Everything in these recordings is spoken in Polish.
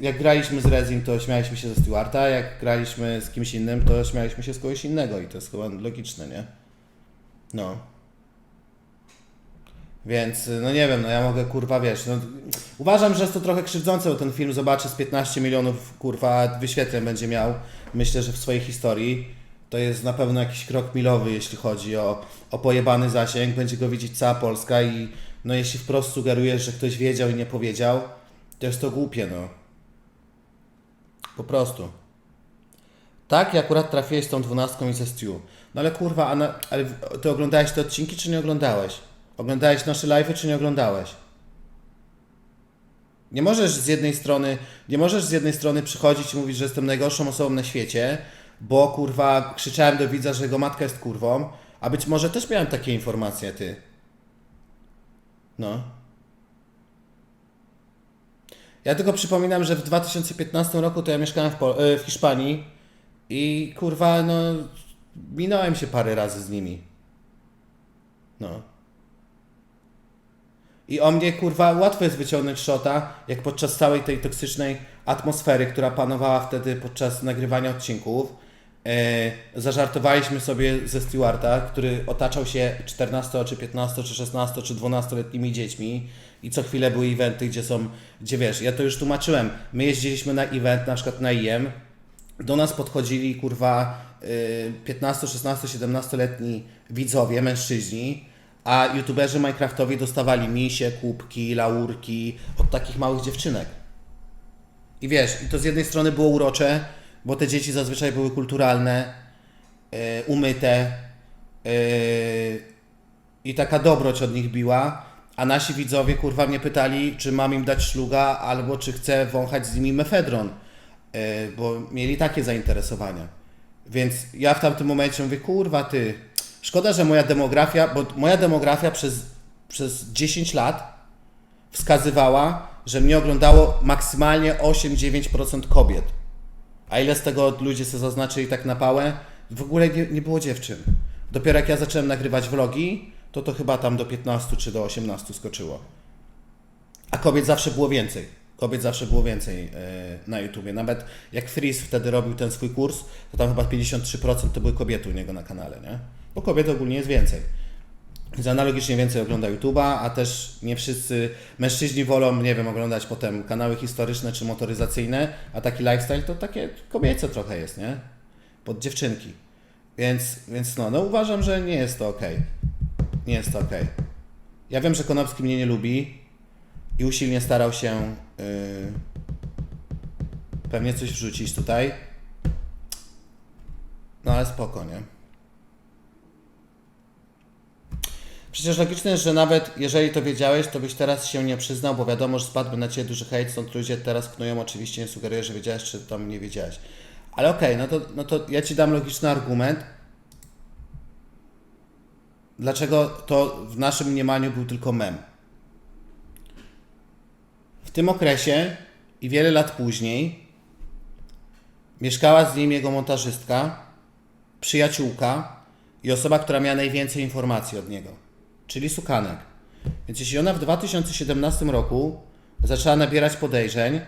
jak graliśmy z Rezim, to śmialiśmy się ze Stewarta, jak graliśmy z kimś innym, to śmialiśmy się z kogoś innego i to jest chyba logiczne, nie? No. Więc, no nie wiem, no ja mogę, kurwa, wiesz, no, uważam, że jest to trochę krzywdzące, bo ten film zobaczy z 15 milionów, kurwa, wyświetleń będzie miał, myślę, że w swojej historii. To jest na pewno jakiś krok milowy, jeśli chodzi o, o pojebany zasięg, będzie go widzieć cała Polska i no jeśli wprost sugerujesz, że ktoś wiedział i nie powiedział, to jest to głupie, no. Po prostu. Tak, i akurat trafiłeś z tą dwunastką i ze Stew. No ale kurwa, ale ty oglądałeś te odcinki, czy nie oglądałeś? Oglądałeś nasze live'y, czy nie oglądałeś? Nie możesz z jednej strony, nie możesz z jednej strony przychodzić i mówić, że jestem najgorszą osobą na świecie, bo kurwa krzyczałem do widza, że jego matka jest kurwą, a być może też miałem takie informacje, ty. No. Ja tylko przypominam, że w 2015 roku to ja mieszkałem w, Pol- e, w Hiszpanii i kurwa, no, minąłem się parę razy z nimi. No. I o mnie, kurwa, łatwo jest wyciągnąć shota, jak podczas całej tej toksycznej atmosfery, która panowała wtedy podczas nagrywania odcinków. E, zażartowaliśmy sobie ze Stewarta, który otaczał się 14, czy 15, czy 16, czy 12-letnimi dziećmi. I co chwilę były eventy, gdzie są, gdzie wiesz, ja to już tłumaczyłem, my jeździliśmy na event, na przykład na IEM, do nas podchodzili kurwa y, 15, 16, 17-letni widzowie, mężczyźni, a youtuberzy Minecraftowi dostawali misie, kubki, laurki od takich małych dziewczynek. I wiesz, i to z jednej strony było urocze, bo te dzieci zazwyczaj były kulturalne, y, umyte y, i taka dobroć od nich biła, a nasi widzowie kurwa mnie pytali, czy mam im dać szluga, albo czy chcę wąchać z nimi mefedron, y, bo mieli takie zainteresowania. Więc ja w tamtym momencie mówię, kurwa ty, szkoda, że moja demografia, bo moja demografia przez, przez 10 lat wskazywała, że mnie oglądało maksymalnie 8-9% kobiet. A ile z tego ludzie sobie zaznaczyli tak na pałę? W ogóle nie, nie było dziewczyn. Dopiero jak ja zacząłem nagrywać vlogi, to to chyba tam do 15 czy do 18 skoczyło. A kobiet zawsze było więcej. Kobiet zawsze było więcej e, na YouTubie. Nawet jak Freeze wtedy robił ten swój kurs, to tam chyba 53% to były kobiety u niego na kanale, nie? Bo kobiet ogólnie jest więcej. Więc analogicznie więcej ogląda YouTube'a, a też nie wszyscy mężczyźni wolą, nie wiem, oglądać potem kanały historyczne czy motoryzacyjne, a taki lifestyle to takie kobiece trochę jest, nie? Pod dziewczynki. Więc, więc no, no uważam, że nie jest to ok. Nie jest to ok. Ja wiem, że Konopski mnie nie lubi i usilnie starał się yy, pewnie coś wrzucić tutaj. No ale spoko, nie? Przecież logiczne jest, że nawet jeżeli to wiedziałeś, to byś teraz się nie przyznał, bo wiadomo, że spadłby na ciebie duży hejt, stąd ludzie teraz knują, oczywiście nie sugeruję, że wiedziałeś, czy tam nie wiedziałeś. Ale okej, no, to, no to ja ci dam logiczny argument. Dlaczego to w naszym mniemaniu był tylko mem? W tym okresie i wiele lat później mieszkała z nim jego montażystka, przyjaciółka i osoba, która miała najwięcej informacji od niego, czyli Sukanek. Więc jeśli ona w 2017 roku zaczęła nabierać podejrzeń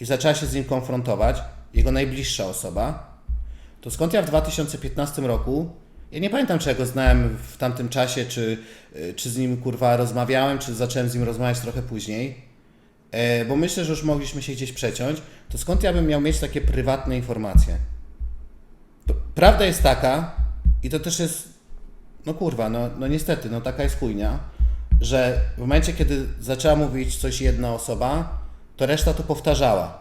i zaczęła się z nim konfrontować, jego najbliższa osoba, to skąd ja w 2015 roku, ja nie pamiętam czy go znałem w tamtym czasie, czy, y, czy z nim kurwa rozmawiałem, czy zacząłem z nim rozmawiać trochę później, e, bo myślę, że już mogliśmy się gdzieś przeciąć, to skąd ja bym miał mieć takie prywatne informacje? Prawda jest taka, i to też jest, no kurwa, no, no niestety, no taka jest chujnia, że w momencie, kiedy zaczęła mówić coś jedna osoba, to reszta to powtarzała.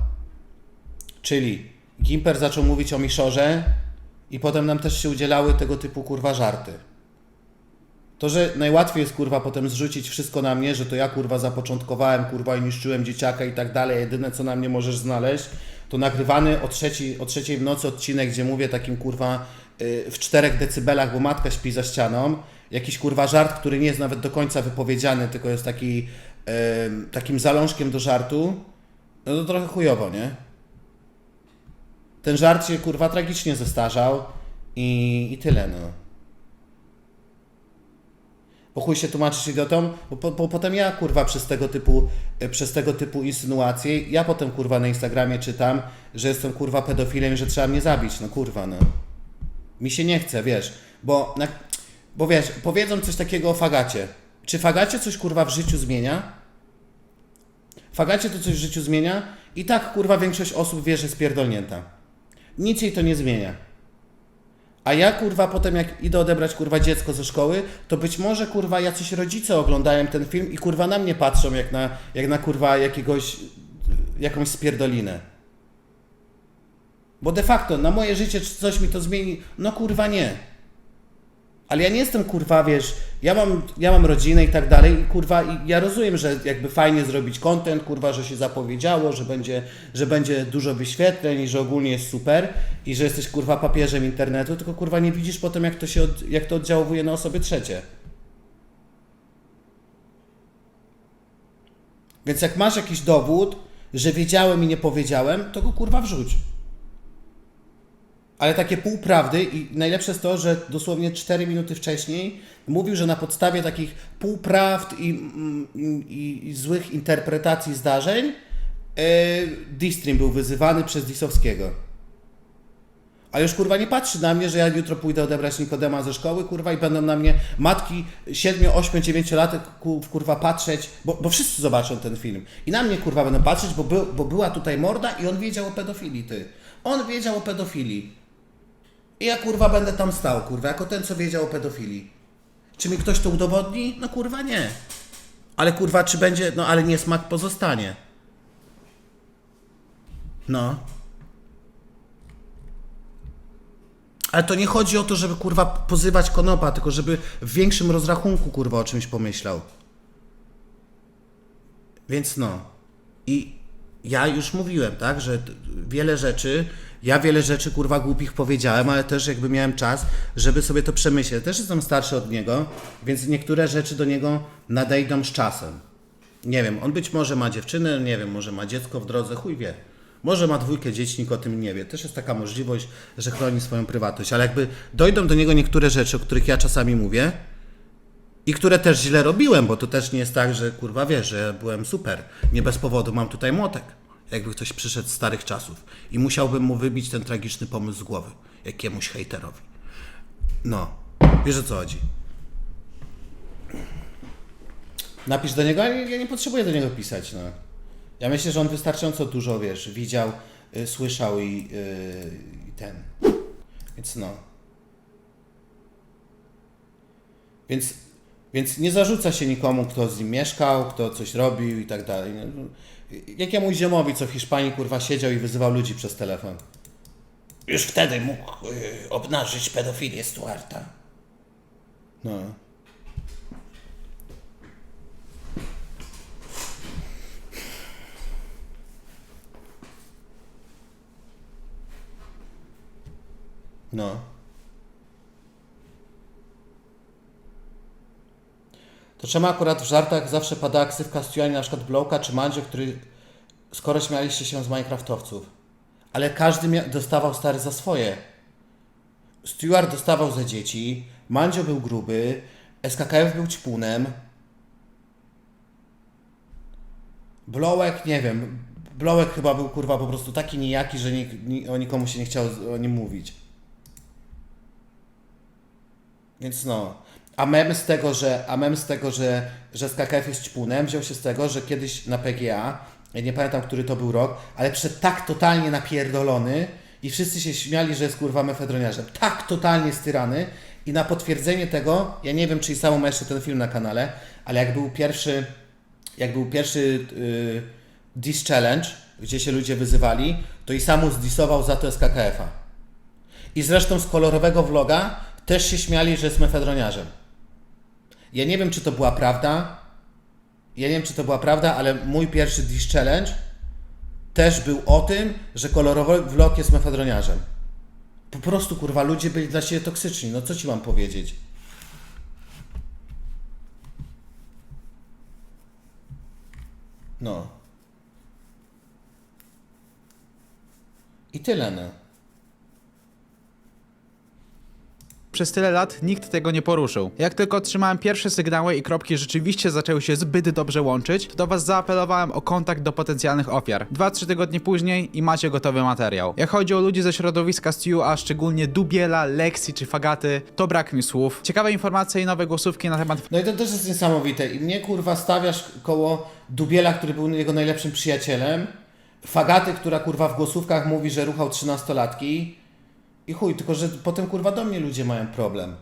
Czyli Gimper zaczął mówić o Miszorze i potem nam też się udzielały tego typu kurwa żarty. To, że najłatwiej jest kurwa potem zrzucić wszystko na mnie, że to ja kurwa zapoczątkowałem kurwa i niszczyłem dzieciaka i tak dalej, jedyne co na mnie możesz znaleźć, to nagrywany o trzeciej, o trzeciej w nocy odcinek, gdzie mówię takim kurwa w czterech decybelach, bo matka śpi za ścianą, jakiś kurwa żart, który nie jest nawet do końca wypowiedziany, tylko jest taki y, takim zalążkiem do żartu, no to trochę chujowo, nie? Ten żart się kurwa tragicznie zestarzał i, i tyle, no. Po chuj się tłumaczyć idiotom, bo, po, bo potem ja kurwa przez tego typu, e, przez tego typu insynuacje, ja potem kurwa na Instagramie czytam, że jestem kurwa pedofilem i że trzeba mnie zabić. No kurwa, no. Mi się nie chce, wiesz, bo, na, bo wiesz, powiedzą coś takiego o fagacie. Czy fagacie coś kurwa w życiu zmienia? Fagacie to coś w życiu zmienia? I tak kurwa większość osób wie, że jest pierdolnięta. Nic jej to nie zmienia. A ja kurwa potem jak idę odebrać kurwa dziecko ze szkoły, to być może kurwa jacyś rodzice oglądają ten film i kurwa na mnie patrzą jak na, jak na kurwa jakiegoś, jakąś spierdolinę. Bo de facto na moje życie czy coś mi to zmieni, no kurwa nie. Ale ja nie jestem kurwa, wiesz, ja mam, ja mam rodzinę i tak dalej i kurwa, i ja rozumiem, że jakby fajnie zrobić content, kurwa, że się zapowiedziało, że będzie, że będzie dużo wyświetleń i że ogólnie jest super i że jesteś kurwa papieżem internetu, tylko kurwa nie widzisz potem jak to się, od, jak to oddziałuje na osoby trzecie. Więc jak masz jakiś dowód, że wiedziałem i nie powiedziałem, to go kurwa wrzuć. Ale takie półprawdy i najlepsze jest to, że dosłownie 4 minuty wcześniej mówił, że na podstawie takich półprawd i, mm, i, i złych interpretacji zdarzeń yy, Distream był wyzywany przez Disowskiego. A już kurwa nie patrzy na mnie, że ja jutro pójdę odebrać Nikodema ze szkoły, kurwa, i będą na mnie matki 7, 8, 9 latek kurwa patrzeć, bo, bo wszyscy zobaczą ten film. I na mnie kurwa będą patrzeć, bo, był, bo była tutaj morda i on wiedział o pedofilii, ty. On wiedział o pedofilii. I ja kurwa będę tam stał, kurwa, jako ten, co wiedział o pedofilii. Czy mi ktoś to udowodni? No kurwa nie. Ale kurwa, czy będzie, no ale niesmak pozostanie. No. Ale to nie chodzi o to, żeby kurwa pozywać konopa, tylko żeby w większym rozrachunku kurwa o czymś pomyślał. Więc no. I ja już mówiłem, tak, że wiele rzeczy, ja wiele rzeczy kurwa głupich powiedziałem, ale też jakby miałem czas, żeby sobie to przemyśleć. Też jestem starszy od niego, więc niektóre rzeczy do niego nadejdą z czasem. Nie wiem, on być może ma dziewczynę, nie wiem, może ma dziecko w drodze, chuj wie. Może ma dwójkę dzieci, nikt o tym nie wie. Też jest taka możliwość, że chroni swoją prywatność. Ale jakby dojdą do niego niektóre rzeczy, o których ja czasami mówię, i które też źle robiłem, bo to też nie jest tak, że kurwa wiesz, że byłem super. Nie bez powodu mam tutaj młotek. Jakby ktoś przyszedł z starych czasów i musiałbym mu wybić ten tragiczny pomysł z głowy, jakiemuś hejterowi. No, wiesz o co chodzi. Napisz do niego, ja nie potrzebuję do niego pisać, no. Ja myślę, że on wystarczająco dużo, wiesz, widział, y, słyszał i, y, i ten. Więc no. Więc, więc nie zarzuca się nikomu, kto z nim mieszkał, kto coś robił i tak dalej. Jakiemuś ziomowi, co w Hiszpanii kurwa siedział i wyzywał ludzi przez telefon. Już wtedy mógł y, obnażyć pedofilię Stuarta. No. No. To czemu akurat w żartach zawsze pada ksywka Stuani, na przykład Blowka czy Mandzio, który skoro śmialiście się z Minecraftowców. Ale każdy dostawał stary za swoje. Stuart dostawał za dzieci, Mandzio był gruby, SKKF był ćpunem. Blowek, nie wiem, Blowek chyba był kurwa po prostu taki nijaki, że nik- ni- o nikomu się nie chciało z- o nim mówić. Więc no. A mem z tego, że, a mem z tego, że, że SKKF jest ćpunem, wziął się z tego, że kiedyś na PGA, ja nie pamiętam, który to był rok, ale przed tak totalnie napierdolony i wszyscy się śmiali, że jest kurwa mefedroniarzem. Tak totalnie styrany i na potwierdzenie tego, ja nie wiem, czy samo ma jeszcze ten film na kanale, ale jak był pierwszy, jak był pierwszy yy, Diss Challenge, gdzie się ludzie wyzywali, to i samu zdisował za to SKKF-a. I zresztą z kolorowego vloga też się śmiali, że jest mefedroniarzem. Ja nie wiem, czy to była prawda. Ja nie wiem, czy to była prawda, ale mój pierwszy Dish Challenge też był o tym, że kolorowy vlog jest mefedroniarzem. Po prostu, kurwa, ludzie byli dla siebie toksyczni. No co ci mam powiedzieć? No. I tyle, no. Przez tyle lat nikt tego nie poruszył. Jak tylko otrzymałem pierwsze sygnały i kropki rzeczywiście zaczęły się zbyt dobrze łączyć, to do was zaapelowałem o kontakt do potencjalnych ofiar. 2-3 tygodnie później i macie gotowy materiał. Jak chodzi o ludzi ze środowiska Stu, a szczególnie Dubiela, Lexi czy Fagaty, to brak mi słów. Ciekawe informacje i nowe głosówki na temat No i to też jest niesamowite. I mnie kurwa stawiasz koło Dubiela, który był jego najlepszym przyjacielem, Fagaty, która kurwa w głosówkach mówi, że ruchał trzynastolatki i chuj, tylko że potem kurwa do mnie ludzie mają problem.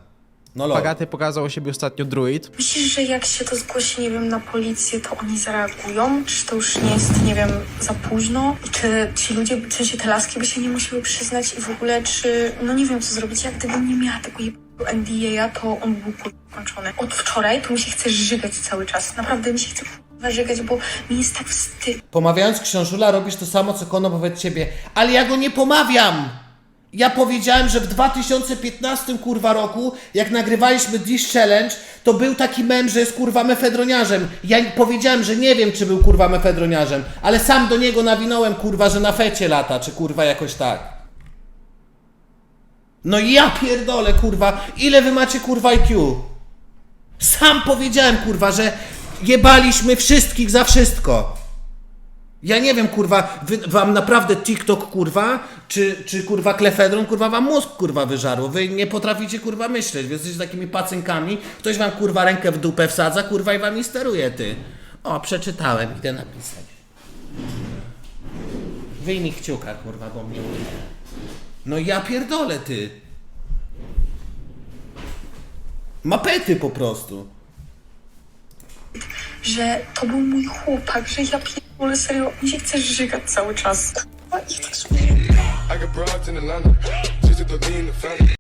No lol. Fagaty pokazał o siebie ostatnio druid. Myślisz, że jak się to zgłosi, nie wiem, na policję, to oni zareagują? Czy to już nie jest, nie wiem, za późno? Czy ci ludzie, czy się te laski by się nie musiały przyznać i w ogóle, czy, no nie wiem, co zrobić. Jak gdybym nie miała tego jebanego NDA, to on był kurwa skończony. Od wczoraj to mi się chce żygać cały czas. Naprawdę mi się chce kurwa żygać, bo mi jest tak wstyd. Pomawiając książula robisz to samo, co Kono wobec ciebie. Ale ja go nie pomawiam! Ja powiedziałem, że w 2015 kurwa roku, jak nagrywaliśmy Dish Challenge, to był taki mem, że jest kurwa mefedroniarzem. Ja powiedziałem, że nie wiem, czy był kurwa mefedroniarzem, ale sam do niego nawinąłem kurwa, że na fecie lata, czy kurwa jakoś tak. No ja pierdolę kurwa, ile wy macie kurwa IQ? Sam powiedziałem kurwa, że jebaliśmy wszystkich za wszystko. Ja nie wiem, kurwa, wy, wam naprawdę TikTok, kurwa, czy, czy kurwa klefedron, kurwa, wam mózg, kurwa, wyżarło. Wy nie potraficie, kurwa, myśleć. Wy jesteście takimi pacynkami. Ktoś wam, kurwa, rękę w dupę wsadza, kurwa, i wam steruje, ty. O, przeczytałem, idę napisać. Wyjmij kciuka, kurwa, bo mnie ujdzie. No ja pierdolę, ty. Mapety po prostu. Że to był mój chłopak, że ja pierdolę serio, mi się chce żygać cały czas. I tak I got broads in Atlanta, just to lean the family.